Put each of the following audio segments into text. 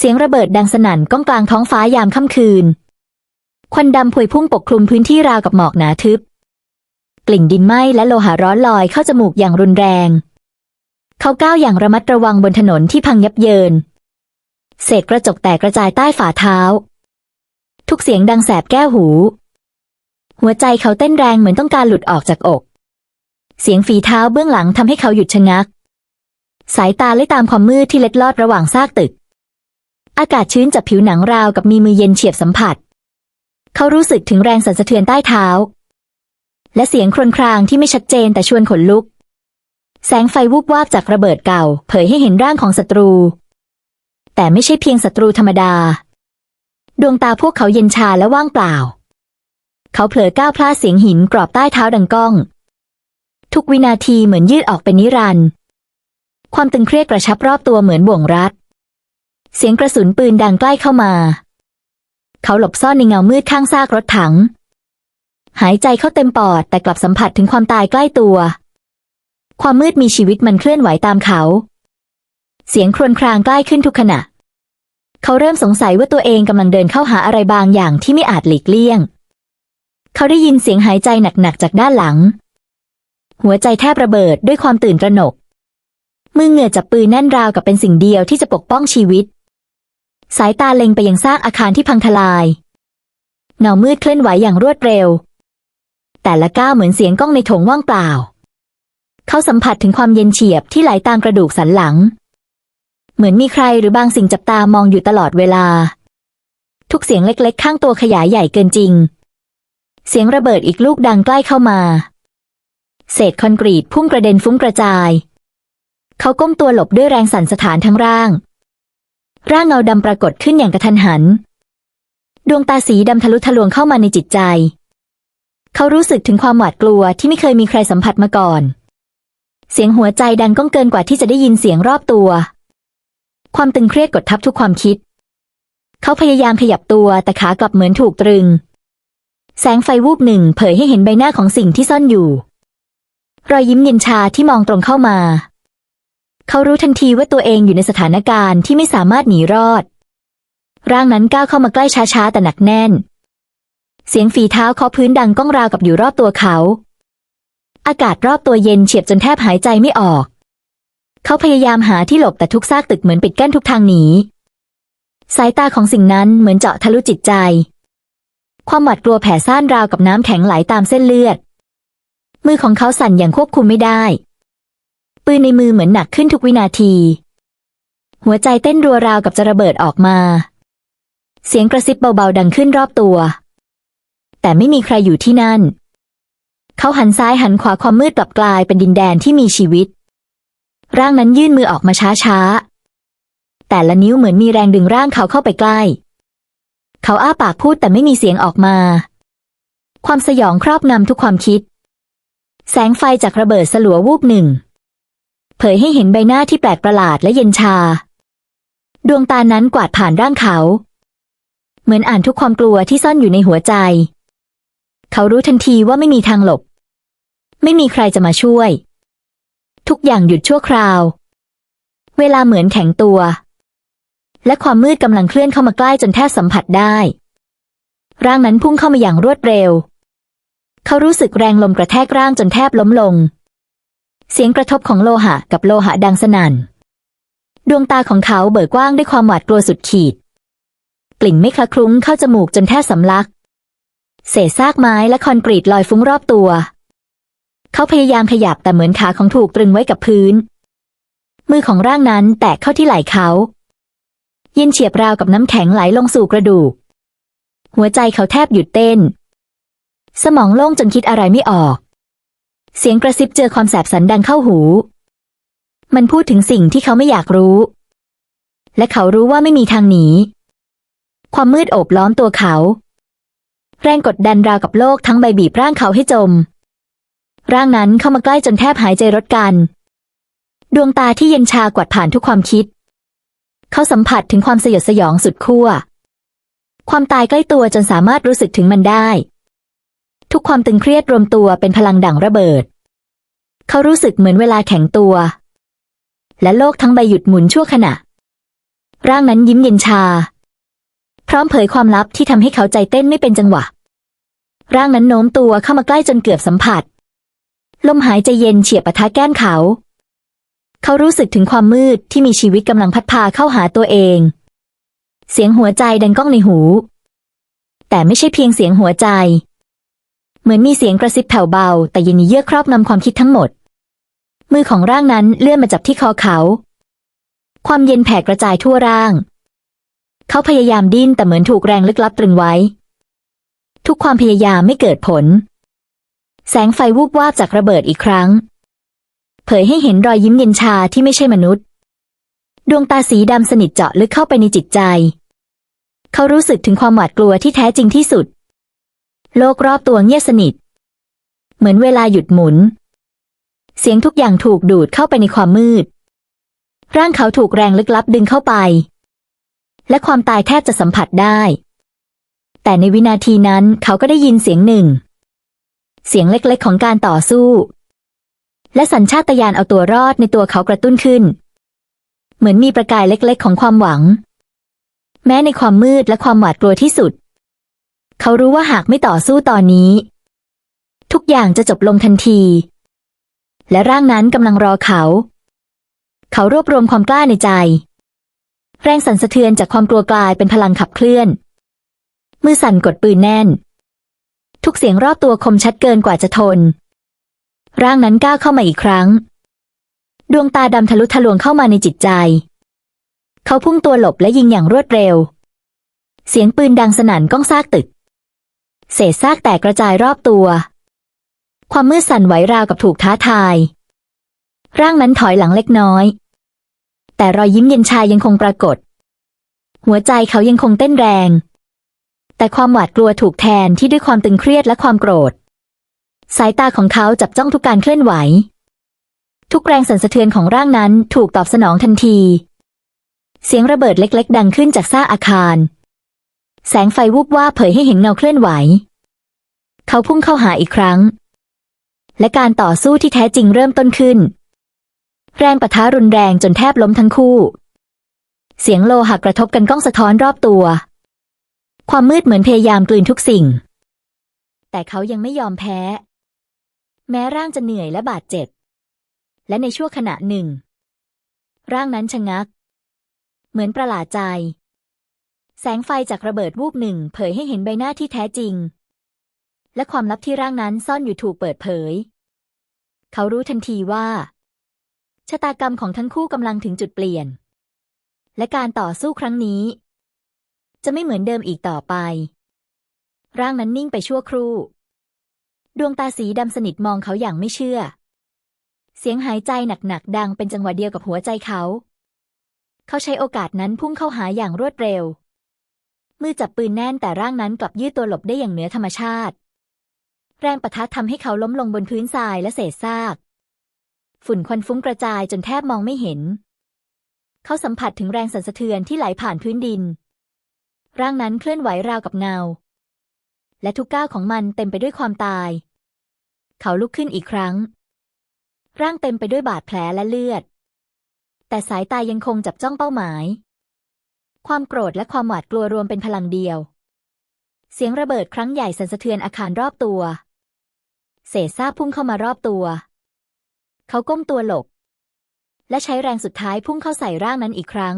เสียงระเบิดดังสนั่นก้องกลางท้องฟ้ายามค่ำคืน ควันดำพวยพุ่งปกคลุมพื้นที่ราวกับหมอกหนาทึบ กลิ่นดินไหม้และโลหะร้อนลอยเข้าจมูกอย่างรุนแรง เขาก้าวอย่างระมัดระวังบนถนนที่พังยับเยิน เศษกระจกแตกกระจายใต้ฝ่าเท้า ทุกเสียงดังแสบแก้วหู หัวใจเขาเต้นแรงเหมือนต้องการหลุดออกจากอก เสียงฝีเท้าเบื้องหลังทำให้เขาหยุดชะงัก สายตาไล่ตามความมืดที่เล็ดลอดระหว่างซากตึก อากาศชื้นจับผิวหนังราวกับมีมือเย็นเฉียบสัมผัส เขารู้สึกถึงแรงสั่นสะเทือนใต้เท้า และเสียงครวญครางที่ไม่ชัดเจนแต่ชวนขนลุก แสงไฟวูบวาบจากระเบิดเก่า เผยให้เห็นร่างของศัตรู แต่ไม่ใช่เพียงศัตรูธรรมดา ดวงตาพวกเขาเย็นชาและว่างเปล่า เขาเผลอก้าวพลาดเสียงหินกรอบใต้เท้าดังก้อง ทุกวินาทีเหมือนยืดออกเป็นนิรันดร์ความตึงเครียดกระชับรอบตัวเหมือนบ่วงรัด เสียงกระสุนปืนดังใกล้เข้ามา เขาหลบซ่อนในเงามืดข้างซากรถถัง หายใจเข้าเต็มปอดแต่กลับสัมผัสถึงความตายใกล้ตัว ความมืดมีชีวิตมันเคลื่อนไหวตามเขา เสียงครวญครางใกล้ขึ้นทุกขณะ เขาเริ่มสงสัยว่าตัวเองกำลังเดินเข้าหาอะไรบางอย่างที่ไม่อาจหลีกเลี่ยง เขาได้ยินเสียงหายใจหนักๆจากด้านหลัง หัวใจแทบระเบิดด้วยความตื่นตระหนกมือเหงื่อจับปืนแน่นราวกับเป็นสิ่งเดียวที่จะปกป้องชีวิต สายตาเล็งไปยังซากอาคารที่พังทลาย เงามืดเคลื่อนไหวอย่างรวดเร็ว แต่ละก้าวเหมือนเสียงก้องในโถงว่างเปล่า เขาสัมผัสถึงความเย็นเฉียบที่ไหลตามกระดูกสันหลัง เหมือนมีใครหรือบางสิ่งจับตามองอยู่ตลอดเวลา ทุกเสียงเล็กๆ ข้างตัวขยายใหญ่เกินจริง เสียงระเบิดอีกลูกดังใกล้เข้ามา เศษคอนกรีตพุ่งกระเด็นฟุ้งกระจาย เขาก้มตัวหลบด้วยแรงสั่นสะท้านทั้งร่าง ร่างเงาดำปรากฏขึ้นอย่างกระทันหัน ดวงตาสีดำทะลุทะลวงเข้ามาในจิตใจ เขารู้สึกถึงความหวาดกลัวที่ไม่เคยมีใครสัมผัสมาก่อน เสียงหัวใจดังก้องเกินกว่าที่จะได้ยินเสียงรอบตัว ความตึงเครียดกดทับทุกความคิด เขาพยายามขยับตัวแต่ขากลับเหมือนถูกตรึง แสงไฟวูบหนึ่งเผยให้เห็นใบหน้าของสิ่งที่ซ่อนอยู่ รอยยิ้มเย็นชาที่มองตรงเข้ามา เขารู้ทันทีว่าตัวเองอยู่ในสถานการณ์ที่ไม่สามารถหนีรอด ร่างนั้นก้าวเข้ามาใกล้ช้าๆแต่หนักแน่น เสียงฝีเท้าเคาะพื้นดังก้องราวกับอยู่รอบตัวเขา อากาศรอบตัวเย็นเฉียบจนแทบหายใจไม่ออก เขาพยายามหาที่หลบแต่ทุกซากตึกเหมือนปิดกั้นทุกทางหนีสายตาของสิ่งนั้นเหมือนเจาะทะลุจิตใจ ความหวาดกลัวแผ่ซ่านราวกับน้ำแข็งไหลตามเส้นเลือด มือของเขาสั่นอย่างควบคุมไม่ได้ ปืนในมือเหมือนหนักขึ้นทุกวินาที หัวใจเต้นรัวราวกับจะระเบิดออกมา เสียงกระซิบเบาๆดังขึ้นรอบตัว แต่ไม่มีใครอยู่ที่นั่น เขาหันซ้ายหันขวาความมืดกลับกลายเป็นดินแดนที่มีชีวิต ร่างนั้นยื่นมือออกมาช้าๆ แต่ละนิ้วเหมือนมีแรงดึงร่างเขาเข้าไปใกล้ เขาอ้าปากพูดแต่ไม่มีเสียงออกมา ความสยองครอบงำทุกความคิด แสงไฟจากระเบิดสลัววูบหนึ่ง เผยให้เห็นใบหน้าที่แปลกประหลาดและเย็นชา ดวงตานั้นกวาดผ่านร่างเขา เหมือนอ่านทุกความกลัวที่ซ่อนอยู่ในหัวใจ เขารู้ทันทีว่าไม่มีทางหลบ ไม่มีใครจะมาช่วย ทุกอย่างหยุดชั่วคราว เวลาเหมือนแข็งตัว และความมืดกำลังเคลื่อนเข้ามาใกล้จนแทบสัมผัสได้ ร่างนั้นพุ่งเข้ามาอย่างรวดเร็ว เขารู้สึกแรงลมกระแทกร่างจนแทบล้มลง เสียงกระทบของโลหะกับโลหะดังสนั่น ดวงตาของเขาเบิกกว้างด้วยความหวาดกลัวสุดขีด กลิ่นไม่คละคลุ้งเข้าจมูกจนแทบสำลัก เศษซากไม้และคอนกรีตลอยฟุ้งรอบตัว เขาพยายามขยับแต่เหมือนขาของถูกตรึงไว้กับพื้น มือของร่างนั้นแตะเข้าที่ไหล่เขา เย็นเฉียบราวกับน้ำแข็งไหลลงสู่กระดูก หัวใจเขาแทบหยุดเต้น สมองโล่งจนคิดอะไรไม่ออก เสียงกระซิบเจอความแสบสันดังเข้าหู มันพูดถึงสิ่งที่เขาไม่อยากรู้ และเขารู้ว่าไม่มีทางหนี ความมืดโอบล้อมตัวเขา แรงกดดันราวกับโลกทั้งใบบีบร่างเขาให้จม ร่างนั้นเข้ามาใกล้จนแทบหายใจรดกัน ดวงตาที่เย็นชากวาดผ่านทุกความคิด เขาสัมผัสถึงความสยดสยองสุดขั้ว ความตายใกล้ตัวจนสามารถรู้สึกถึงมันได้ ทุกความตึงเครียดรวมตัวเป็นพลังดั่งระเบิด เขารู้สึกเหมือนเวลาแข็งตัว และโลกทั้งใบหยุดหมุนชั่วขณะ ร่างนั้นยิ้มเย็นชา พร้อมเผยความลับที่ทำให้เขาใจเต้นไม่เป็นจังหวะ ร่างนั้นโน้มตัวเข้ามาใกล้จนเกือบสัมผัส ลมหายใจเย็นเฉียบปะทะแก้มเขา เขารู้สึกถึงความมืดที่มีชีวิตกำลังพัดพาเข้าหาตัวเอง เสียงหัวใจดังก้องในหู แต่ไม่ใช่เพียงเสียงหัวใจ เหมือนมีเสียงกระซิบแผ่วเบา แต่เย็นเยือกครอบงำความคิดทั้งหมด มือของร่างนั้นเลื่อนมาจับที่คอเขา ความเย็นแผ่กระจายทั่วร่าง เขาพยายามดิ้นแต่เหมือนถูกแรงลึกลับตรึงไว้ ทุกความพยายามไม่เกิดผล แสงไฟวูบวาบจากระเบิดอีกครั้ง เผยให้เห็นรอยยิ้มเย็นชาที่ไม่ใช่มนุษย์ ดวงตาสีดำสนิทเจาะลึกเข้าไปในจิตใจ เขารู้สึกถึงความหวาดกลัวที่แท้จริงที่สุด โลกรอบตัวเงียบสนิท เหมือนเวลาหยุดหมุน เสียงทุกอย่างถูกดูดเข้าไปในความมืด ร่างเขาถูกแรงลึกลับดึงเข้าไป และความตายแทบจะสัมผัสได้ แต่ในวินาทีนั้นเขาก็ได้ยินเสียงหนึ่ง เสียงเล็กๆของการต่อสู้ และสัญชาตญาณเอาตัวรอดในตัวเขากระตุ้นขึ้น เหมือนมีประกายเล็กๆของความหวัง แม้ในความมืดและความหวาดกลัวที่สุด เขารู้ว่าหากไม่ต่อสู้ตอนนี้ ทุกอย่างจะจบลงทันที และร่างนั้นกำลังรอเขา เขารวบรวมความกล้าในใจ แรงสั่นสะเทือนจากความกลัวกลายเป็นพลังขับเคลื่อน มือสั่นกดปืนแน่น ทุกเสียงรอบตัวคมชัดเกินกว่าจะทน ร่างนั้นก้าวเข้ามาอีกครั้ง ดวงตาดำทะลุทะลวงเข้ามาในจิตใจ เขาพุ่งตัวหลบและยิงอย่างรวดเร็ว เสียงปืนดังสนั่นก้องซากตึก เศษซากแตกกระจายรอบตัว ความมืดสั่นไหวราวกับถูกท้าทาย ร่างนั้นถอยหลังเล็กน้อย แต่รอยยิ้มเย็นชายังคงปรากฏ หัวใจเขายังคงเต้นแรง แต่ความหวาดกลัวถูกแทนที่ด้วยความตึงเครียดและความโกรธ สายตาของเขาจับจ้องทุกการเคลื่อนไหว ทุกแรงสั่นสะเทือนของร่างนั้นถูกตอบสนองทันที เสียงระเบิดเล็ก ๆ ดังขึ้นจากซ่ากอาคาร แสงไฟวูบว่าบเผยให้เห็นเงาเคลื่อนไหว เขาพุ่งเข้าหาอีกครั้ง และการต่อสู้ที่แท้จริงเริ่มต้นขึ้น แรงปะทะรุนแรงจนแทบล้มทั้งคู่ เสียงโลหะกระทบกันก้องสะท้อนรอบตัว ความมืดเหมือนพยายามกลืนทุกสิ่ง แต่เขายังไม่ยอมแพ้ แม้ร่างจะเหนื่อยและบาดเจ็บ และในชั่วขณะหนึ่ง ร่างนั้นชะงัก เหมือนประหลาดใจ แสงไฟจากระเบิดวูบหนึ่ง เผยให้เห็นใบหน้าที่แท้จริง และความลับที่ร่างนั้นซ่อนอยู่ถูกเปิดเผย เขารู้ทันทีว่า ชะตากรรมของทั้งคู่กำลังถึงจุดเปลี่ยน และการต่อสู้ครั้งนี้ จะไม่เหมือนเดิมอีกต่อไป ร่างนั้นนิ่งไปชั่วครู่ ดวงตาสีดำสนิทมองเขาอย่างไม่เชื่อ เสียงหายใจหนักๆดังเป็นจังหวะเดียวกับหัวใจเขา เขาใช้โอกาสนั้นพุ่งเข้าหาอย่างรวดเร็ว มือจับปืนแน่นแต่ร่างนั้นกลับยืดตัวหลบได้อย่างเหนือธรรมชาติ แรงปะทะทำให้เขาล้มลงบนพื้นทรายและเศษซาก ฝุ่นควันฟุ้งกระจายจนแทบมองไม่เห็น เขาสัมผัสถึงแรงสั่นสะเทือนที่ไหลผ่านพื้นดิน ร่างนั้นเคลื่อนไหวราวกับเงา และทุกก้าวของมันเต็มไปด้วยความตาย เขาลุกขึ้นอีกครั้ง ร่างเต็มไปด้วยบาดแผลและเลือด แต่สายตายังคงจับจ้องเป้าหมาย ความโกรธและความหวาดกลัวรวมเป็นพลังเดียว เสียงระเบิดครั้งใหญ่สั่นสะเทือนอาคารรอบตัว เศษซากพุ่งเข้ามารอบตัว เขาก้มตัวหลบ และใช้แรงสุดท้ายพุ่งเข้าใส่ร่างนั้นอีกครั้ง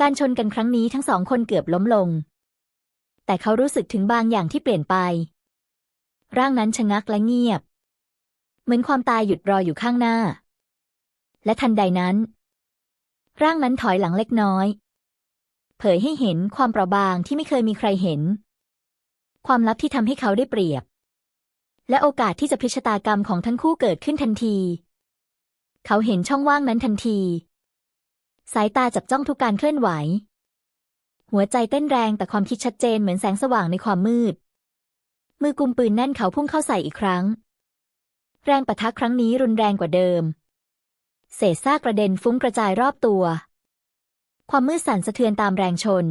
การชนกันครั้งนี้ทั้งสองคนเกือบล้มลง แต่เขารู้สึกถึงบางอย่างที่เปลี่ยนไป ร่างนั้นชะงักและเงียบ เหมือนความตายหยุดรออยู่ข้างหน้า และทันใดนั้น ร่างนั้นถอยหลังเล็กน้อย เผยให้เห็นความเปราะบางที่ไม่เคยมีใครเห็น ความลับที่ทำให้เขาได้เปรียบ และโอกาสที่จะพิชตากรรมของทั้งคู่เกิดขึ้นทันที เขาเห็นช่องว่างนั้นทันที สายตาจับจ้องทุกการเคลื่อนไหว หัวใจเต้นแรงแต่ความคิดชัดเจนเหมือนแสงสว่างในความมืด มือกุมปืนแน่นเขาพุ่งเข้าใส่อีกครั้ง แรงปะทะครั้งนี้รุนแรงกว่าเดิม เศษซากกระเด็นฟุ้งกระจายรอบตัว ความมืดสั่นสะเทือนตามแรงชน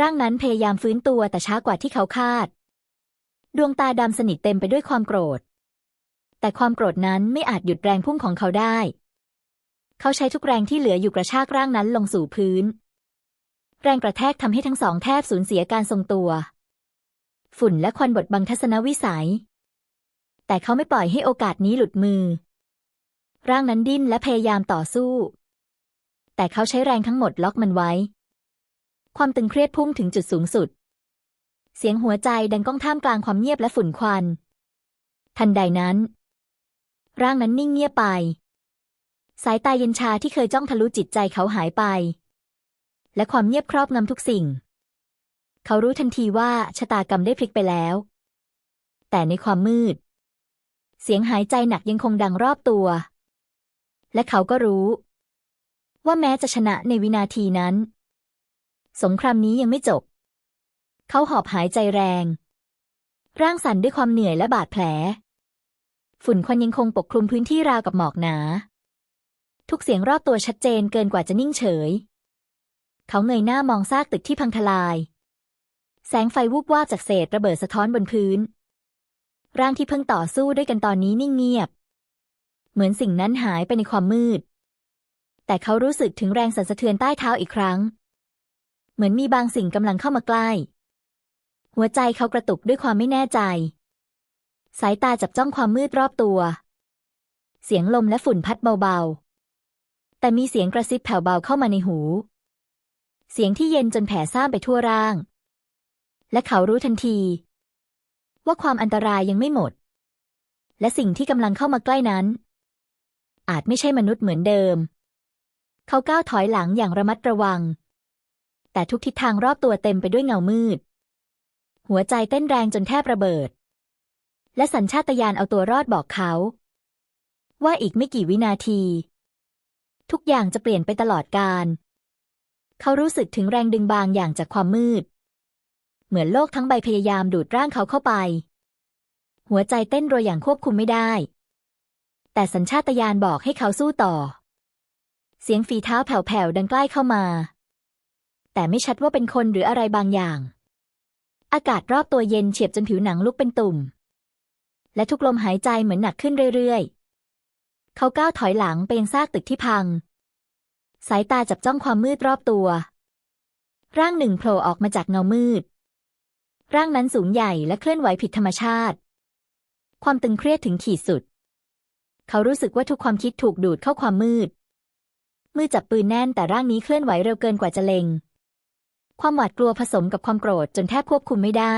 ร่างนั้นพยายามฟื้นตัวแต่ช้ากว่าที่เขาคาด ดวงตาดำสนิทเต็มไปด้วยความโกรธ แต่ความโกรธนั้นไม่อาจหยุดแรงพุ่งของเขาได้ เขาใช้ทุกแรงที่เหลืออยู่กระชากร่างนั้นลงสู่พื้น แรงกระแทกทำให้ทั้งสองแทบสูญเสียการทรงตัว ฝุ่นและควันบดบังทัศนวิสัย แต่เขาไม่ปล่อยให้โอกาสนี้หลุดมือ ร่างนั้นดิ้นและพยายามต่อสู้ แต่เขาใช้แรงทั้งหมดล็อกมันไว้ ความตึงเครียดพุ่งถึงจุดสูงสุด เสียงหัวใจดังก้องท่ามกลางความเงียบและฝุ่นควัน ทันใดนั้น ร่างนั้นนิ่งเงียบไป สายตาเย็นชาที่เคยจ้องทะลุจิตใจเขาหายไป และความเงียบครอบงำทุกสิ่ง เขารู้ทันทีว่าชะตากรรมได้พลิกไปแล้ว แต่ในความมืด เสียงหายใจหนักยังคงดังรอบตัว และเขาก็รู้ ว่าแม้จะชนะในวินาทีนั้น สงครามนี้ยังไม่จบ เขาหอบหายใจแรง ร่างสั่นด้วยความเหนื่อยและบาดแผล ฝุ่นควันยังคงปกคลุมพื้นที่ราวกับหมอกหนา ทุกเสียงรอบตัวชัดเจนเกินกว่าจะนิ่งเฉย เขาเงยหน้ามองซากตึกที่พังทลาย แสงไฟวูบวาบจากเศษระเบิดสะท้อนบนพื้น ร่างที่เพิ่งต่อสู้ด้วยกันตอนนี้นิ่งเงียบ เหมือนสิ่งนั้นหายไปในความมืด แต่เขารู้สึกถึงแรงสั่นสะเทือนใต้เท้าอีกครั้ง เหมือนมีบางสิ่งกำลังเข้ามาใกล้ หัวใจเขากระตุกด้วยความไม่แน่ใจ สายตาจับจ้องความมืดรอบตัว เสียงลมและฝุ่นพัดเบาๆ แต่มีเสียงกระซิบแผ่วเบาเข้ามาในหู เสียงที่เย็นจนแผ่ซ่านไปทั่วร่าง และเขารู้ทันที ว่าความอันตรายยังไม่หมด และสิ่งที่กำลังเข้ามาใกล้นั้นอาจไม่ใช่มนุษย์เหมือนเดิม เขาก้าวถอยหลังอย่างระมัดระวัง แต่ทุกทิศทางรอบตัวเต็มไปด้วยเงามืด หัวใจเต้นแรงจนแทบระเบิด และสัญชาตญาณเอาตัวรอดบอกเขา ว่าอีกไม่กี่วินาที ทุกอย่างจะเปลี่ยนไปตลอดกาลเขารู้สึกถึงแรงดึงบางอย่างจากความมืด เหมือนโลกทั้งใบพยายามดูดร่างเขาเข้าไป หัวใจเต้นรัวอย่างควบคุมไม่ได้ แต่สัญชาตญาณบอกให้เขาสู้ต่อ เสียงฝีเท้าแผ่วๆดังใกล้เข้ามา แต่ไม่ชัดว่าเป็นคนหรืออะไรบางอย่าง อากาศรอบตัวเย็นเฉียบจนผิวหนังลุกเป็นตุ่ม และทุกลมหายใจเหมือนหนักขึ้นเรื่อยๆ เขาก้าวถอยหลังไปยังซากตึกที่พัง สายตาจับจ้องความมืดรอบตัว ร่างหนึ่งโผล่ออกมาจากเงามืด ร่างนั้นสูงใหญ่และเคลื่อนไหวผิดธรรมชาติ ความตึงเครียดถึงขีดสุด เขารู้สึกว่าทุกความคิดถูกดูดเข้าความมืด มือจับปืนแน่นแต่ร่างนี้เคลื่อนไหวเร็วเกินกว่าจะเล็ง ความหวาดกลัวผสมกับความโกรธจนแทบควบคุมไม่ได้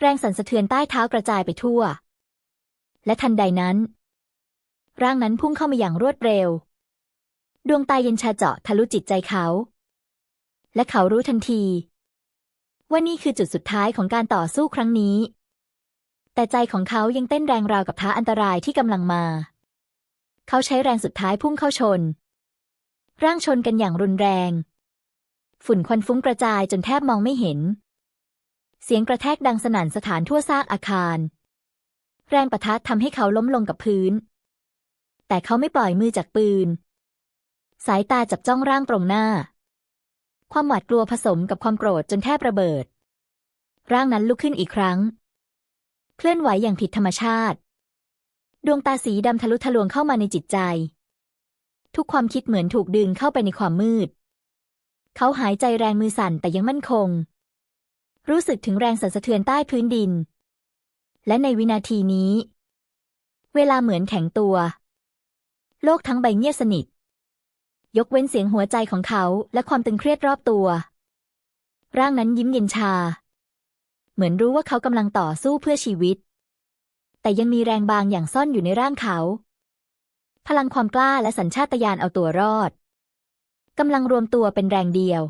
แรงสั่นสะเทือนใต้เท้ากระจายไปทั่ว และทันใดนั้น ร่างนั้นพุ่งเข้ามาอย่างรวดเร็ว ดวงตาเย็นชาเจาะทะลุจิตใจเขา และเขารู้ทันที ว่านี่คือจุดสุดท้ายของการต่อสู้ครั้งนี้ แต่ใจของเขายังเต้นแรงราวกับท้าอันตรายที่กำลังมา เขาใช้แรงสุดท้ายพุ่งเข้าชน ร่างชนกันอย่างรุนแรง ฝุ่นควันฟุ้งกระจายจนแทบมองไม่เห็น เสียงกระแทกดังสนั่นสถานทั่วซากอาคาร แรงประทัดทำให้เขาล้มลงกับพื้น แต่เขาไม่ปล่อยมือจากปืน สายตาจับจ้องร่างตรงหน้า ความหวาดกลัวผสมกับความโกรธจนแทบระเบิด ร่างนั้นลุกขึ้นอีกครั้ง เคลื่อนไหวอย่างผิดธรรมชาติ ดวงตาสีดำทะลุทะลวงเข้ามาในจิตใจ ทุกความคิดเหมือนถูกดึงเข้าไปในความมืด เขาหายใจแรงมือสั่นแต่ยังมั่นคง รู้สึกถึงแรงสั่นสะเทือนใต้พื้นดิน และในวินาทีนี้ เวลาเหมือนแข็งตัว โลกทั้งใบเงียบสนิท ยกเว้นเสียงหัวใจของเขาและความตึงเครียดรอบตัว ร่างนั้นยิ้มเย็นชา เหมือนรู้ว่าเขากำลังต่อสู้เพื่อชีวิต แต่ยังมีแรงบางอย่างซ่อนอยู่ในร่างเขา พลังความกล้าและสัญชาตญาณเอาตัวรอดกำลังรวมตัวเป็นแรงเดียว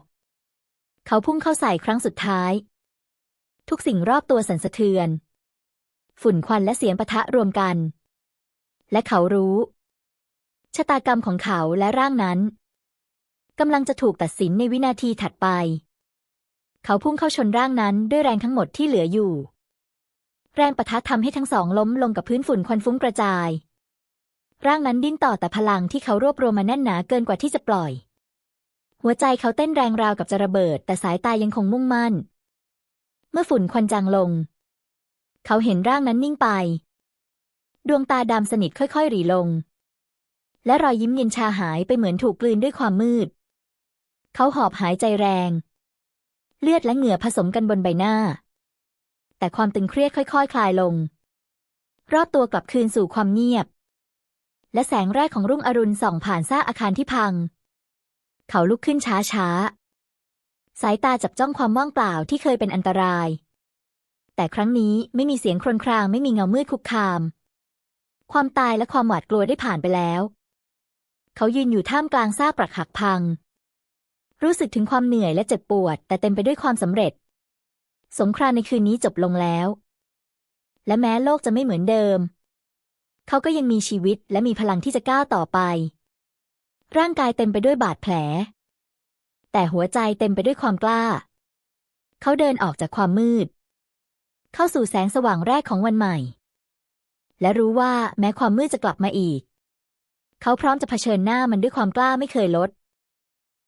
เขาพุ่งเข้าใส่ครั้งสุดท้าย ทุกสิ่งรอบตัวสั่นสะเทือน ฝุ่นควันและเสียงปะทะรวมกัน และเขารู้ ชะตากรรมของเขาและร่างนั้นกำลังจะถูกตัดสินในวินาทีถัดไป เขาพุ่งเข้าชนร่างนั้นด้วยแรงทั้งหมดที่เหลืออยู่ แรงปะทะทำให้ทั้งสองล้มลงกับพื้นฝุ่นควันฟุ้งกระจาย ร่างนั้นดิ้นต่อแต่พลังที่เขารวบรวมมาแน่นหนาเกินกว่าที่จะปล่อย หัวใจเขาเต้นแรงราวกับจะระเบิด แต่สายตายังคงมุ่งมั่น เมื่อฝุ่นควันจางลง เขาเห็นร่างนั้นนิ่งไป ดวงตาดำสนิทค่อยๆหรี่ลง และรอยยิ้มเย็นชาหายไปเหมือนถูกกลืนด้วยความมืด เขาหอบหายใจแรง เลือดและเหงื่อผสมกันบนใบหน้า แต่ความตึงเครียดค่อยๆคคลายลง รอบตัวกลับคืนสู่ความเงียบ และแสงแรกของรุ่งอรุณส่องผ่านซากอาคารที่พัง เขาลุกขึ้นช้าๆสายตาจับจ้องความว่างเปล่าที่เคยเป็นอันตราย แต่ครั้งนี้ไม่มีเสียงครวญครางไม่มีเงามืดคุกคาม ความตายและความหวาดกลัวได้ผ่านไปแล้ว เขายืนอยู่ท่ามกลางซากปรักหักพัง รู้สึกถึงความเหนื่อยและเจ็บปวด แต่เต็มไปด้วยความสำเร็จ สงครามในคืนนี้จบลงแล้ว และแม้โลกจะไม่เหมือนเดิม เขาก็ยังมีชีวิตและมีพลังที่จะก้าวต่อไป ร่างกายเต็มไปด้วยบาดแผล แต่หัวใจเต็มไปด้วยความกล้า เขาเดินออกจากความมืด เข้าสู่แสงสว่างแรกของวันใหม่ และรู้ว่าแม้ความมืดจะกลับมาอีก เขาพร้อมจะเผชิญหน้ามันด้วยความกล้าไม่เคยลด